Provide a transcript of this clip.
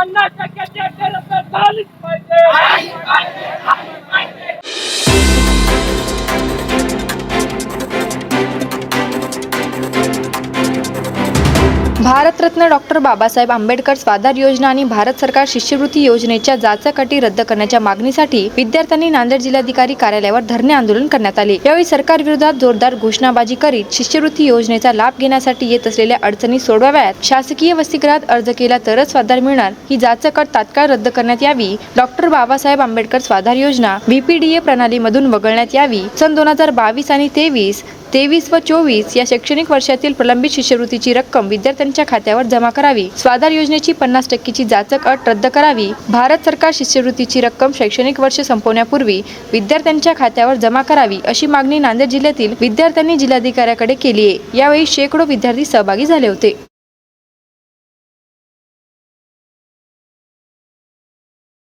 पन्नास टक्क्याची भारतरत्न डॉक्टर बाबासाहेब आंबेडकर स्वाधार योजना आणि भारत सरकार शिष्यवृत्ती योजनेच्या जाचक अटी रद्द करण्याच्या मागणीसाठी विद्यार्थ्यांनी नांदेड जिल्हाधिकारी कार्यालयावर धरणे आंदोलन करण्यात आले. यावेळी सरकार विरोधात जोरदार घोषणाबाजी करीत शिष्यवृत्ती योजनेचा लाभ घेण्यासाठी येत असलेल्या अडचणी सोडवाव्यात. शासकीय वसतिगृहात अर्ज केला तरच स्वाधार मिळणार. ही जाचक अट तात्काळ रद्द करण्यात यावी. डॉक्टर बाबासाहेब आंबेडकर स्वाधार योजना व्हीपीडीए प्रणालीमधून वगळण्यात यावी. सन दोन हजार बावीस आणि तेवीस तेवीस व चोवीस या शैक्षणिक वर्षातील प्रलंबित शिष्यवृत्तीची रक्कम विद्यार्थ्यांच्या खात्यावर जमा करावी. स्वाधार योजनेची पन्नास टक्केची जाचक अट रद्द करावी. भारत सरकार शिष्यवृत्तीची रक्कम शैक्षणिक वर्ष संपवण्यापूर्वी विद्यार्थ्यांच्या खात्यावर जमा करावी अशी मागणी नांदेड जिल्ह्यातील विद्यार्थ्यांनी जिल्हाधिकाऱ्याकडे केली आहे. यावेळी शेकडो विद्यार्थी सहभागी झाले होते.